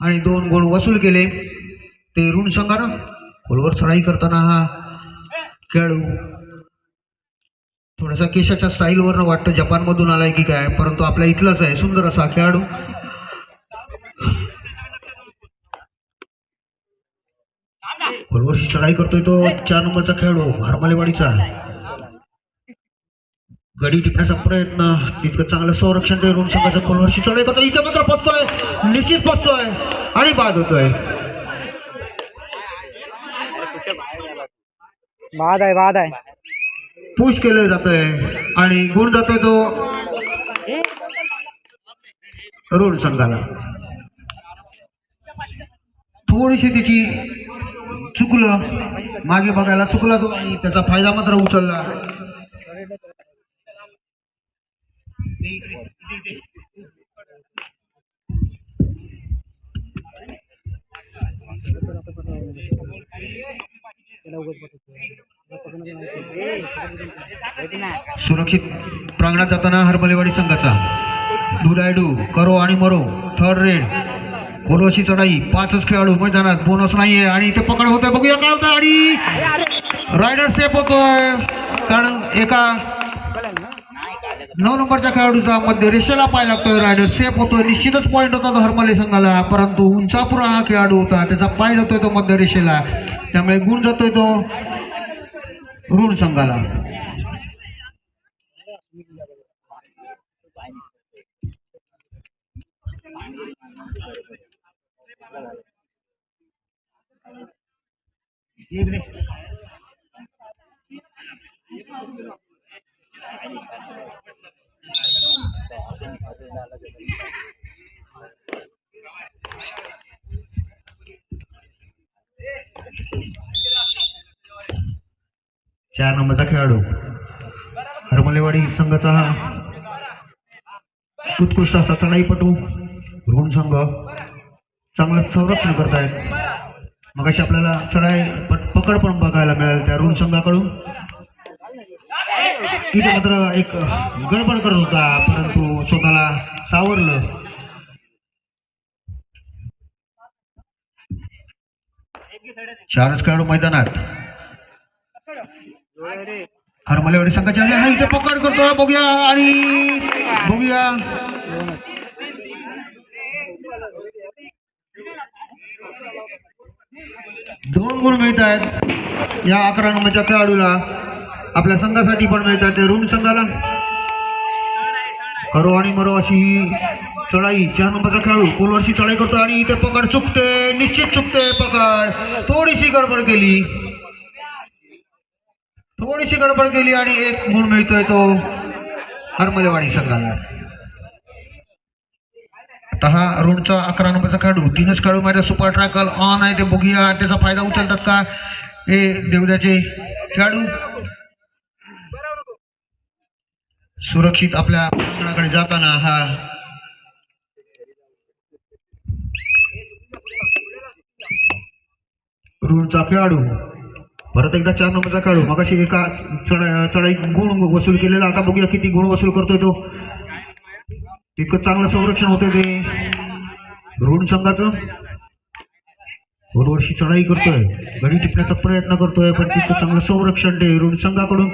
आणि दोन गुण वसूल केले. ते ऋण संघानं खोलवर चढाई करताना हा खेळाडू थोडासा केशाच्या स्टाईलवरनं वाटतं. जपानमधून आलाय की काय? परंतु आपल्या इथलाच आहे. सुंदर असा खेळाडू. खोलवरची चढाई करतोय तो. चार नंबरचा खेळाडू. हरमालेवाडीचा गडी टिपण्याचा प्रयत्न. तितकं चांगलं संरक्षण ऋण संघाचं खोलवरची चढाई करतो इथे मात्र फसतोय निश्चित फसतोय आणि बाद होतोय. बाद आहे बाद आहे. पुश केलं जातंय. आणि गुण जातोय तो ऋण संघाला. थोडीशी तिची चुकलं. मागे बघायला चुकला तो आणि त्याचा फायदा मात्र उचलला. सुरक्षित प्रांगणात जाताना हरमलेवाडी संघाचा. डुडायडू करो आणि मरो थर्ड रेड कोरोशी चढाई पाचच खेळाडू मैदानात बोनस नाहीये आणि ते पकड होतोय. बघूया काय होतं आणि रायडर सेफ होतोय. कारण एका नऊ नंबरच्या खेळाडूचा मध्ये रेषेला पाय लागतोय रायडर. सेफ होतोय. निश्चितच पॉईंट होता तो हरमले संघाला. परंतु उंचापुरा हा खेळाडू होता. त्याचा पाय जातोय तो मध्य रेषेला. त्यामुळे गुण जातोय तो ऋण संघाला. चार नंबरचा खेळाडू. हरमलेवाडी संघाचा हा उत्कृष्ट असा चढाईपटू ऋण संघ. चांगलं संरक्षण करतायत मग अशी आपल्याला चढाई पकड पण बघायला मिळेल त्या ऋण संघाकडून. इथे मात्र एक गडबड करत होता परंतु स्वतःला सावरलं. चारच खेळाडू मैदानात. हरमलेवाडी संघाच्या आणि इथे पकड करतो बघूया आणि बघूया दोन गुण मिळत आहेत या अकरा नंबरच्या खेळाडूला. आपल्या संघासाठी पण मिळत आहेत ते ऋण संघाला. करो आणि मरो अशी ही चढाई चार नंबरचा खेळाडू पोलवरची चढाई करतो आणि इथे पकड चुकते निश्चित चुकते पकड. थोडीशी गडबड केली. थोडीशी गडबड केली आणि एक गुण मिळतोय तो हरमलेवाडी संघाला. आता हा रोडचा अकरा नंबरचा खेळाडू तीनच खेळाडू माझ्या सुपर ट्रॅकल ऑन आहे. ते बघूया. त्याचा फायदा उचलतात का? हे देवद्याचे खेळाडू. सुरक्षित आपल्या जाताना हा ऋणचा खेळाडू परत एकदा चार नंबरचा खेळाडू मग एका चढाई चढाई गुण वसूल केलेला आता बघूया किती गुण वसूल करतोय तो. तितकं चांगलं संरक्षण होतंय ते. ऋण संघाचं. वर्षी चढाई करतोय. गडी टिपण्याचा प्रयत्न करतोय पण तितकं चांगलं संरक्षण ते ऋण संघाकडून.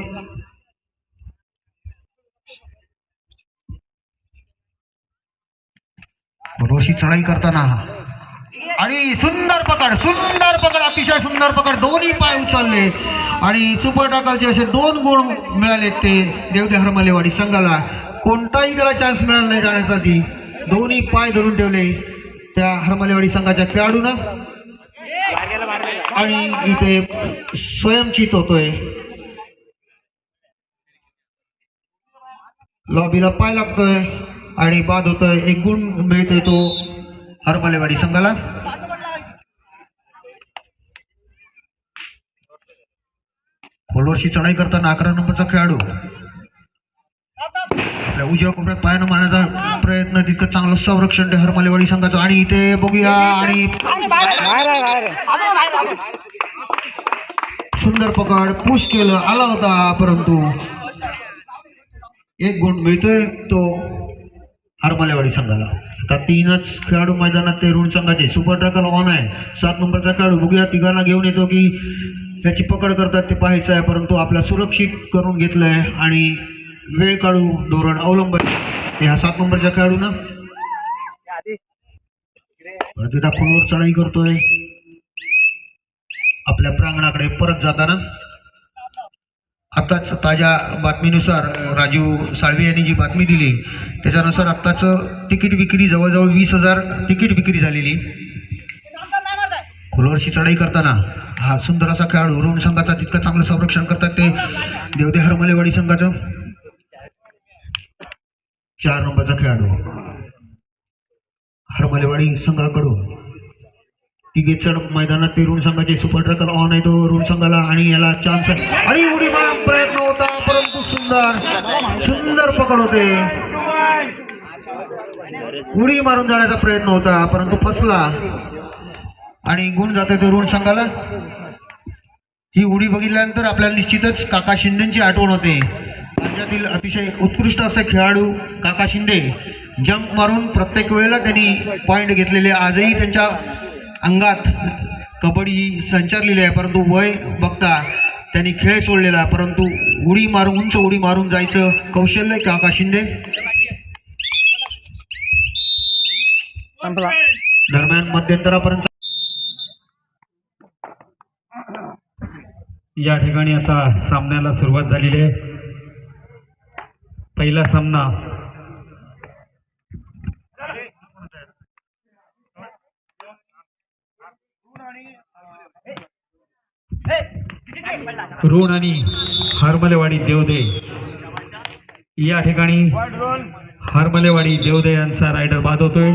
वर्षी चढाई करताना. आणि सुंदर पकड सुंदर पकड. अतिशय सुंदर पकड दोन्ही पाय उचलले आणि सुपर असे दोन गुण मिळाले ते देवते हरमलेवाडी संघाला. कोणताही त्याला चान्स मिळाला नाही जाण्यासाठी. दोन्ही पाय धरून ठेवले त्या हरमलेवाडी संघाच्या खेळाडूनं. आणि इथे स्वयंचित होतोय. लॉबीला पाय लागतोय आणि बाद होतोय. एक गुण मिळतोय तो हरमलेवाडी संघाला. खोलवरची चढाई करताना अकरा नंबरचा खेळाडू. आपल्या उजव्या कोपऱ्यात पायानं मारण्याचा प्रयत्न तितकं चांगलं संरक्षण ते हरमालेवाडी संघाचं. आणि इथे बघूया आणि सुंदर पकड पुश केलं आला होता परंतु एक गुण मिळतोय तो हरमालेवाडी संघाला. आता तीनच खेळाडू मैदानात ते ऋण संघाचे. सुपर ट्रॅकल ऑन आहे. सात नंबरचा खेळाडू. बघूया तिघांना घेऊन येतो की त्याची पकड करतात ते पाहायचं आहे परंतु आपला सुरक्षित करून घेतलं आहे आणि वेळ काढू धोरण अवलंबन. ते सात नंबरच्या खेळाडू ना तिथं खोलवर चढाई करतोय. आपल्या प्रांगणाकडे परत जाताना. आत्ताच ताज्या बातमीनुसार राजीव साळवे यांनी जी बातमी दिली त्याच्यानुसार आत्ताचं तिकीट विक्री जवळजवळ वीस हजार तिकीट विक्री झालेली. खोलवरची चढाई करताना हा सुंदर असा खेळाडू रोहन संघाचा तितकं चांगलं संरक्षण करतात ते देवदे हरमलेवाडी संघाचं. चार नंबरचा खेळाडू. हरमलेवाडी संघाकडून तिघे चढ मैदानात ते ऋण संघाचे सुपर ट्रकल ऑन आहे तो ऋण संघाला आणि याला चान्स आहे. आणि उडी मारा प्रयत्न होता परंतु सुंदर सुंदर पकड होते. उडी मारून जाण्याचा प्रयत्न होता परंतु फसला. आणि गुण जाते तो ऋण संघाला. ही उडी बघितल्यानंतर आपल्याला निश्चितच काका शिंदेची आठवण होते. राज्यातील अतिशय उत्कृष्ट असे खेळाडू काका शिंदे जंप मारून प्रत्येक वेळेला त्यांनी पॉईंट घेतलेले. आजही त्यांच्या अंगात कबड्डी ही संचारलेली आहे परंतु वय बघता त्यांनी खेळ सोडलेला परंतु उडी मारून उंच उडी मारून जायचं कौशल्य काका शिंदे. दरम्यान मध्यंतरापर्यंत या ठिकाणी आता सामन्याला सुरुवात झालेली आहे. पहिला सामना. ऋण आणि हरमलेवाडी देवदे. या ठिकाणी हरमलेवाडी देवदे यांचा रायडर बाद होतोय.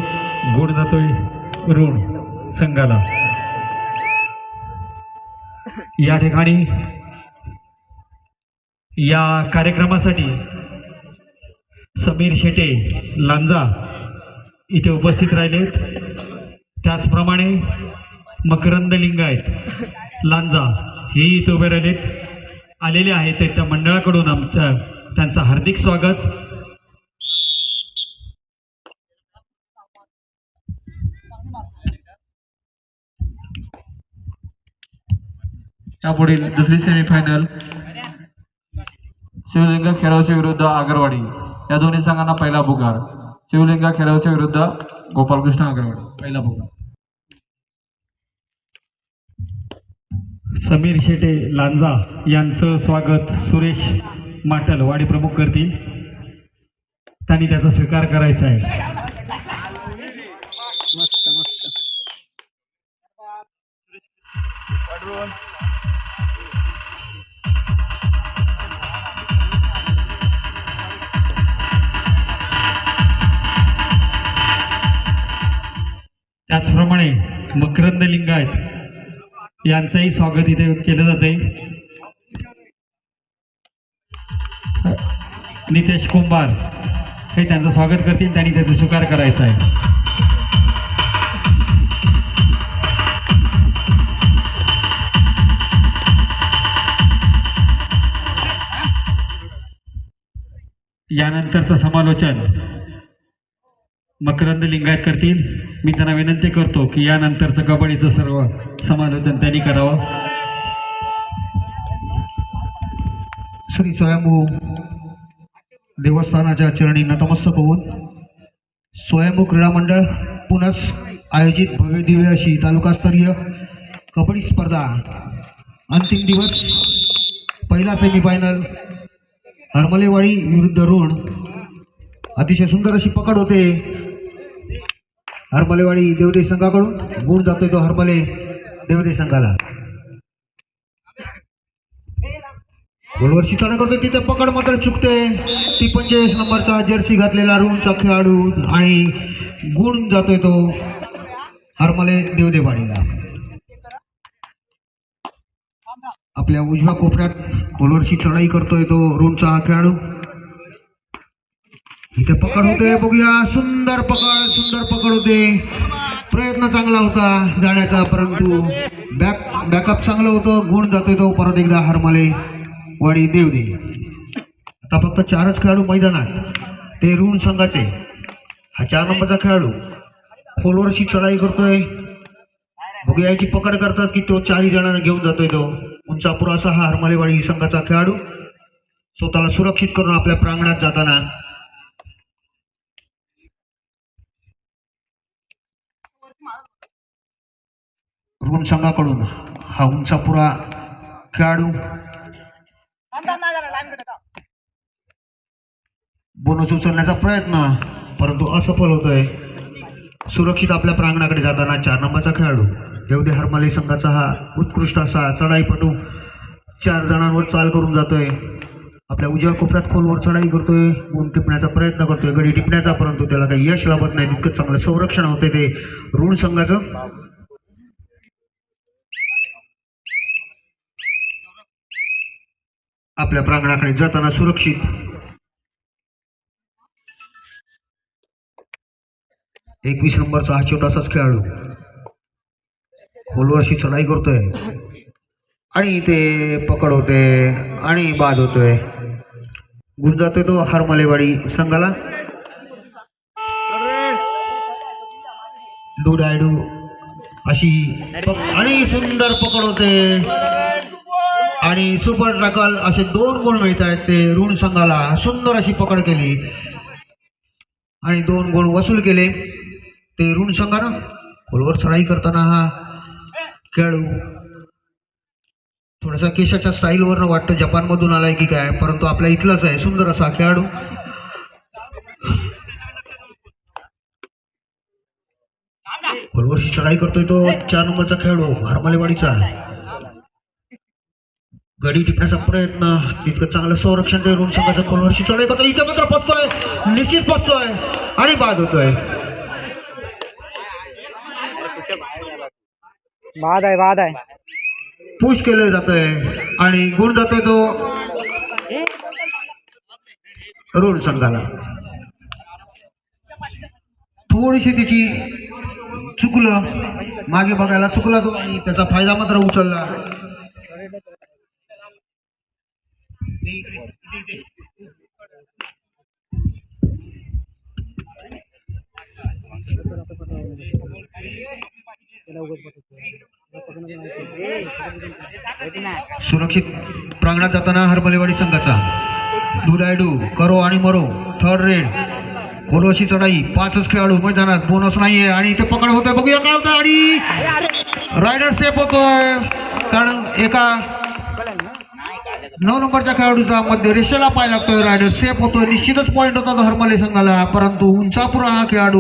गुण जातोय ऋण संघाला. या ठिकाणी या कार्यक्रमासाठी समीर शेटे लांजा इथे उपस्थित राहिलेत. त्याचप्रमाणे मकरंद लिंगायत लांजा हे इथे उभे राहिलेत. आलेले आहेत ते त्या मंडळाकडून आमच्या त्यांचं हार्दिक स्वागत. यापुढील दुसरी सेमीफायनल शिवलिंग खेळावचे विरुद्ध आगरवाडी. या दोन्ही संघांना पहिला पुकार. शिवलिंग खेळावचे विरुद्ध गोपालकृष्ण आगरवाडी. पहिला पुकार. समीर शेटे लांजा यांचं स्वागत सुरेश माटल वाडी प्रमुख करतील. त्यांनी त्याचा स्वीकार करायचा आहे. मस्त. त्याचप्रमाणे मकरंद लिंगायत यांचंही स्वागत इथे केलं जाते नितेश कुंभार हे त्यांचं स्वागत करतील. त्यांनी त्याचा स्वीकार करायचा आहे. यानंतरचं समालोचन. मकरंद लिंगायत करतील. मी त्यांना विनंती करतो की यानंतरचं कबड्डीचं सर्व समालोचन त्यांनी करावं. श्री स्वयंभू देवस्थानाच्या चरणी नतमस्तक होऊन स्वयंभू क्रीडा मंडळ पुनस आयोजित भव्य दिव्य अशी तालुकास्तरीय कबड्डी स्पर्धा अंतिम दिवस पहिला सेमीफायनल हरमलेवाडी विरुद्ध रुण अतिशय सुंदर अशी पकड होते. हरमलेवाडी देवदेश संघाकडून गुण जातोय तो हरमले देवदेश संघाला. गोलवरची चढा करतो तिथे पकड मात्र चुकते ती पंचेचाळीस नंबरचा जर्सी घातलेला रूमचा खेळाडू आणि गुण जातोय तो हरमले देवदेवाडीला. आपल्या उजव्या कोपऱ्यात खोलवरची चढाई करतोय तो रूमचा हा खेळाडू. इथे पकड होते बघूया. सुंदर पकड सुंदर म्हणजे प्रयत्न चांगला होता जाण्याचा परंतु बॅक बॅकअप चांगलं होतं गुण जातोय तो परत एकदा हरमाले वाडी देवदे. आता फक्त चारच खेळाडू मैदानात ते ऋण संघाचे. हा चार नंबरचा खेळाडू. खोलवरची चढाई करतोय. बघूया पकड करतात की तो चारही जणांना घेऊन जातोय तो. उंचापुरा असा हा हरमलेवाडी संघाचा खेळाडू. स्वतःला सुरक्षित करून आपल्या प्रांगणात जाताना ऋण संघाकडून हा उंचापुरा खेळाडू. बोनस उचलण्याचा प्रयत्न परंतु असफल होतोय. सुरक्षित आपल्या प्रांगणाकडे जाताना चार नंबरचा खेळाडू. देवदे हरमाले संघाचा हा उत्कृष्ट असा चढाईपटू चार जणांवर चाल करून जातोय. आपल्या उजव्या कोपऱ्यात खोलवर चढाई करतोय. गुण टिपण्याचा प्रयत्न करतोय. गडी टिपण्याचा परंतु त्याला काही यश लाभत नाही. तितकं चांगलं संरक्षण होते ते ऋण संघाचं. आपल्या प्रांगणाकडे जाताना सुरक्षित. एकवीस नंबरचा हा छोटासाच खेळाडू. खोलवरशी चढाई करतोय. आणि ते पकड होते आणि बाद होतोय. गुण जातोय तो हरमलेवाडी संघाला. डू डायडू अशी आणि सुंदर पकड होते. आणि सुपर ट्रॅकल असे दोन गुण मिळत आहेत. ते ऋण संघाला सुंदर अशी पकड केली. आणि दोन गुण वसूल केले. ते ऋण संघानं खोलवर चढाई करताना हा खेळाडू थोडासा केशाच्या स्टाईलवरनं वाटतं. जपानमधून आलाय की काय? परंतु आपल्या इथलाच आहे. सुंदर असा खेळाडू. खोलवरची चढाई करतोय तो. चार नंबरचा खेळाडू हरमालेवाडीचा. गडी टिपण्याचा प्रयत्न. इतकं चांगलं संरक्षण ते ऋण संघाच्या खोलवरची चढाई करतो इथे मात्र फसतोय निश्चित फसतोय आणि बाद होतोय. बाद आहे बाद आहे. पुश केलं जातंय. आणि गुण जातोय तो. ऋण संघाला. थोडीशी तिची चुकलं. मागे बघायला चुकला तो आणि त्याचा फायदा मात्र उचलला. सुरक्षित प्रांगणात जाताना हरमलेवाडी संघाचा. डुडायडू करो आणि मरो थर्ड रेड कोरोशी चढाई पाचच खेळाडू मैदानात बोनस नाहीये आणि ते पकड होतोय. बघूया काय होतं आणि रायडर सेफ होतोय. कारण एका नऊ नंबरच्या खेळाडूचा मध्ये रेषेला पाय लागतोय रायडर. सेफ होतोय. निश्चितच पॉईंट होता तो संघाला. परंतु उंचापुरा हा खेळाडू